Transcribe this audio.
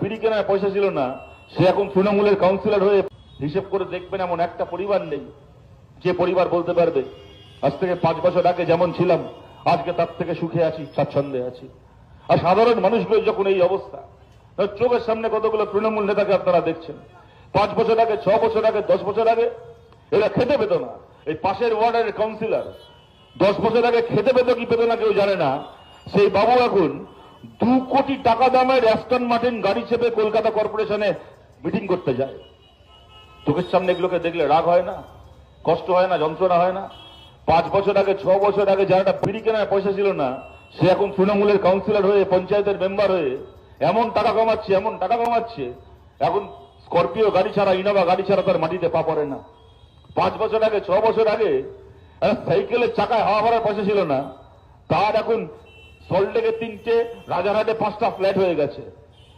বিড়ি কেনার পয়সা ছিল না, সে এখন তৃণমূলের কাউন্সিলর হয়ে হিসেব করে দেখবেন এমন একটা পরিবার নেই, যে পরিবার বলতে পারবে, আজ থেকে পাঁচ বছর আগে যেমন ছিলাম, আজকে তার থেকে সুখে আছি, স্বাচ্ছন্দ্যে আছি। আর সাধারণ মানুষগুলো যখন এই অবস্থা চোখের সামনে কতগুলো তৃণমূল নেতাকে আপনারা দেখছেন? পাঁচ বছর আগে, ছ বছর আগে, দশ বছর আগে, এরা খেতে পেত না। এই পাশের ওয়ার্ডের কাউন্সিলর দশ বছর আগে খেতে পেত কি পেত না কেউ জানে না। সেই বাবু এখন দু কোটি টাকা দামের অ্যাস্টন মার্টিন গাড়ি চেপে কলকাতা কর্পোরেশনে মিটিং করতে যায়। চোখের সামনে এগুলোকে দেখলে রাগ হয় না, কষ্ট হয় না, যন্ত্রণা হয় না। পাঁচ বছর আগে, ছ বছর আগে যারা বিড়ি কেনার পয়সা ছিল না, সে এখন তৃণমূলের কাউন্সিলর হয়ে, পঞ্চায়েতের মেম্বার হয়ে, এমন টাকা কমাচ্ছে, এমন টাকা কমাচ্ছে, এখন স্করপিও গাড়ি ছাড়া, ইনোভা গাড়ি ছাড়া তার মাটিতে পা পড়ে না। পাঁচ বছর আগে, ছ বছর আগে সাইকেলের চাকায় হাওয়া ভরার পয়সা ছিল না, তার এখন সল্টলেকে তিনটে রাজারহাটে পাঁচটা ফ্ল্যাট হয়ে গেছে।